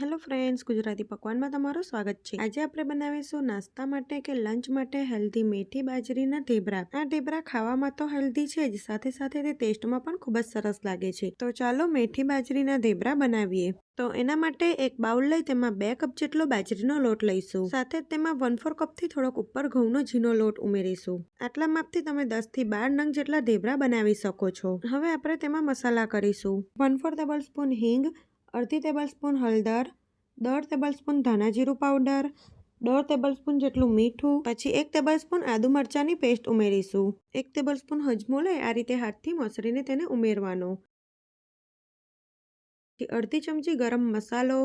Hello friends, Gujarati પકવાનમાં તમારું સ્વાગત છે. આજે આપણે બનાવીશું નાસ્તા માટે કે લંચ માટે હેલ્ધી મેથી બાજરીના ઢેબરા. આ ઢેબરા ખાવામાં તો હેલ્ધી છે જ, સાથે સાથે તે ટેસ્ટમાં પણ ખૂબ જ સરસ લાગે છે. તો ચાલો મેથી બાજરીના ઢેબરા બનાવીએ. તો એના માટે એક બાઉલ લઈ, તેમાં બે કપ જેટલો બાજરીનો લોટ લઈશું. સાથે તેમાં વન ફોર કપથી થોડોક ઉપર ઘઉંનો ઝીનો લોટ ઉમેરીશું. આટલા માપથી તમે દસથી બાર નંગ જેટલા ઢેબરા બનાવી શકો છો. હવે આપણે તેમાં મસાલા કરીશું. વન ફોર ટેબલ સ્પૂન હિંગ અડધી ટેબલ સ્પૂન હળદર, દોઢ ટેબલ સ્પૂન ધાણા જીરું પાવડર, દોઢ ટેબલ સ્પૂન જેટલું મીઠું, પછી એક ટેબલ સ્પૂન આદુ મરચાંની પેસ્ટ ઉમેરીશું. એક ટેબલ સ્પૂન હજમો લઈ આ રીતે હાથથી મસળીને તેને ઉમેરવાનો. અડધી ચમચી ગરમ મસાલો,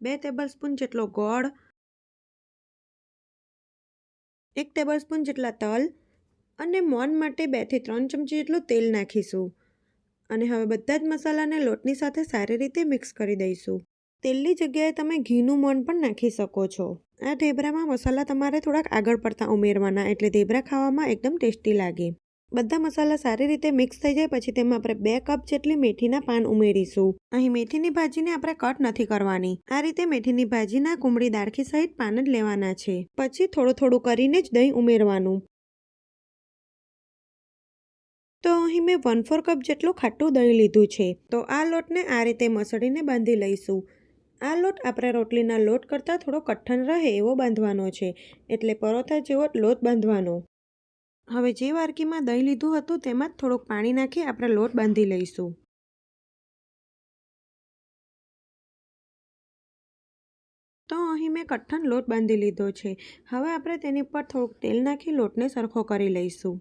બે ટેબલ સ્પૂન જેટલો ગોળ, એક ટેબલ સ્પૂન જેટલા તલ અને મોન માટે બેથી ત્રણ ચમચી જેટલું તેલ નાખીશું. અને હવે બધા જ મસાલાને લોટની સાથે સારી રીતે મિક્સ કરી દઈશું. તેલની જગ્યાએ તમે ઘીનું મન પણ નાખી શકો છો. આ ઢેબરામાં મસાલા તમારે થોડાક આગળ પડતા ઉમેરવાના, એટલે ઢેબરા ખાવામાં એકદમ ટેસ્ટી લાગે. બધા મસાલા સારી રીતે મિક્સ થઈ જાય, પછી તેમાં આપણે બે કપ જેટલી મેથીના પાન ઉમેરીશું. અહીં મેથીની ભાજીને આપણે કટ નથી કરવાની. આ રીતે મેથીની ભાજીના કુમળી દાળખી સહિત પાન જ લેવાના છે. પછી થોડું થોડું કરીને જ દહીં ઉમેરવાનું. અહીં મેં વન ફોર કપ જેટલું ખાટું દહીં લીધું છે. તો આ લોટને આ રીતે મસળીને બાંધી લઈશું. આ લોટ આપણે રોટલીના લોટ કરતાં થોડો કઠણ રહે એવો બાંધવાનો છે, એટલે પરોઠા જેવો લોટ બાંધવાનો. હવે જે વારકીમાં દહીં લીધું હતું તેમાં જ થોડુંક પાણી નાખી આપણે લોટ બાંધી લઈશું. તો અહીં મેં કઠણ લોટ બાંધી લીધો છે. હવે આપણે તેની પર થોડુંક તેલ નાખી લોટને સરખો કરી લઈશું.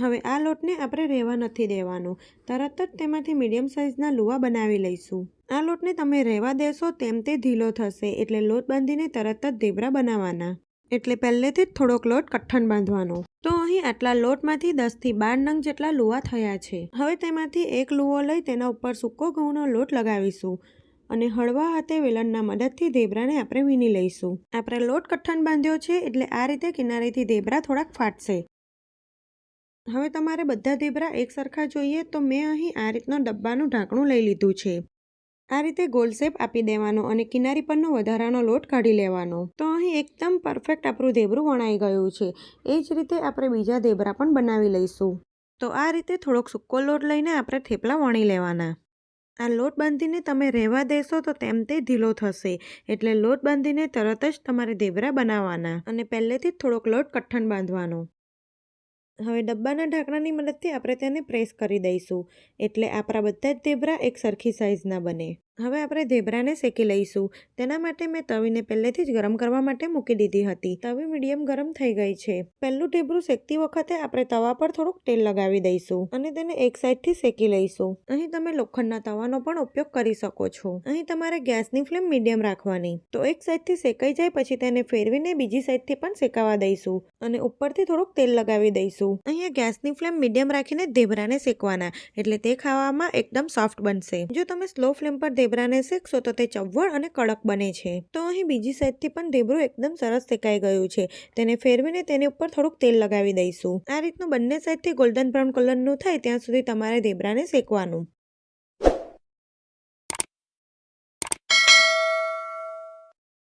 હવે આ લોટને આપણે રહેવા નથી દેવાનો. તરત જ તેમાંથી મીડિયમ સાઇઝના લુવા બનાવી લઈશું. આ લોટને તમે રહેવા દેશો તેમ તે ઢીલો થશે એટલે લોટ બાંધીને તરત જ ઢેબરા બનાવવાના એટલે પહેલેથી જ થોડોક લોટ કઠણ બાંધવાનો. તો અહીં આટલા લોટમાંથી દસથી બાર નંગ જેટલા લુવા થયા છે. હવે તેમાંથી એક લુવો લઈ તેના ઉપર સૂકો ઘઉંનો લોટ લગાવીશું અને હળવા હાથે વેલણના મદદથી ઢેબરાને આપણે વીણી લઈશું. આપણે લોટ કઠણ બાંધ્યો છે એટલે આ રીતે કિનારેથી ધેબરા થોડાક ફાટશે. હવે તમારે બધા ઢેબરા એકસરખા જોઈએ તો મેં અહીં આ રીતનો ડબ્બાનું ઢાંકણું લઈ લીધું છે. આ રીતે ગોલ શેપ આપી દેવાનો અને કિનારી પરનો વધારાનો લોટ કાઢી લેવાનો. તો અહીં એકદમ પરફેક્ટ આપણું ઢેબરું વણાઈ ગયું છે. એ જ રીતે આપણે બીજા ઢેબરા પણ બનાવી લઈશું. તો આ રીતે થોડોક સૂકો લોટ લઈને આપણે થેપલા વણી લેવાના. આ લોટ બાંધીને તમે રહેવા દેશો તો તેમ તે ઢીલો થશે. એટલે લોટ બાંધીને તરત જ તમારે ઢેબરા બનાવવાના. અને પહેલેથી જ થોડોક લોટ કઠણ બાંધવાનો. હવે ડબ્બાના ઢાંકણાની મદદથી આપણે તેને પ્રેસ કરી દઈશું. એટલે આપણા બધા જ ઢેબરા એક સરખી સાઇઝના બને. હવે આપણે ધેબરાને શેકી લઈશું. તેના માટે મેં તવીને પહેલેથી જ ગરમ કરવા માટે મૂકી દીધી હતી. તવી મીડિયમ ગરમ થઈ ગઈ છે. પહેલું ઢેબરું શેકતી વખતે આપણે તવા પર થોડુંક તેલ લગાવી દઈશું અને તેને એક સાઈડથી શેકી લઈશું. અહીં તમે લોખંડના તવાનો પણ ઉપયોગ કરી શકો છો. અહીં તમારે ગેસની ફ્લેમ મીડિયમ રાખવાની. તો એક સાઈડથી શેકાઈ જાય પછી તેને ફેરવીને બીજી સાઈડથી પણ શેકાવા દઈશું અને ઉપરથી થોડુંક તેલ લગાવી દઈશું. અહીંયા ગેસની ફ્લેમ મીડિયમ રાખીને ધેબરાને શેકવાના. એટલે તે ખાવામાં એકદમ સોફ્ટ બનશે. જો તમે સ્લો ફ્લેમ પર ઢેબરાને શેકશો તો તે ચવળ અને કડક બને છે. તો અહીં બીજી સાઈડથી પણ ઢેબરું એકદમ સરસ શેકાઈ ગયું છે. તેને ફેરવીને તેની ઉપર થોડુંક તેલ લગાવી દઈશું. આ રીતનું બંને સાઈડથી ગોલ્ડન બ્રાઉન કલરનું થાય ત્યાં સુધી તમારે ઢેબરાને શેકવાનું.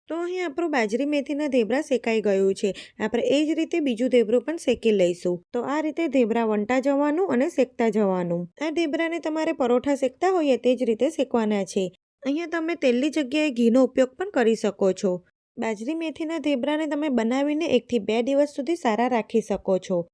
તો અહીં આપણું બાજરી મેથીના ધેબરા શેકાઈ ગયું છે. આપણે એ જ રીતે બીજું ધેબરું પણ શેકી લઈશું. તો આ રીતે ધેબરા વંટા જવાનું અને શેકતા જવાનું. આ ઢેબરાને તમારે પરોઠા શેકતા હોઈએ તે જ રીતે શેકવાના છે. અહીંયા તમે તેલની જગ્યાએ ઘીનો ઉપયોગ પણ કરી શકો છો. બાજરી મેથીના ધેબરાને તમે બનાવીને એકથી બે દિવસ સુધી સારા રાખી શકો છો.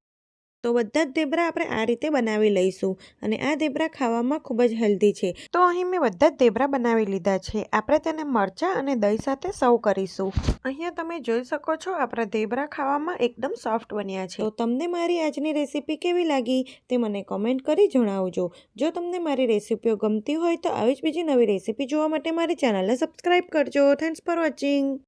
તો બધા જ ઢેબરા આપણે આ રીતે બનાવી લઈશું અને આ દેબરા ખાવામાં ખૂબ જ હેલ્ધી છે. તો અહીં મેં બધા જ દેબરા બનાવી લીધા છે. આપણે તેને મરચાં અને દહીં સાથે સર્વ કરીશું. અહીંયા તમે જોઈ શકો છો આપણા ઢેબરા ખાવામાં એકદમ સોફ્ટ બન્યા છે. તો તમને મારી આજની રેસીપી કેવી લાગી તે મને કોમેન્ટ કરી જણાવજો. જો તમને મારી રેસીપીઓ ગમતી હોય તો આવી જ બીજી નવી રેસીપી જોવા માટે મારી ચેનલને સબસ્ક્રાઈબ કરજો. Thanks for watching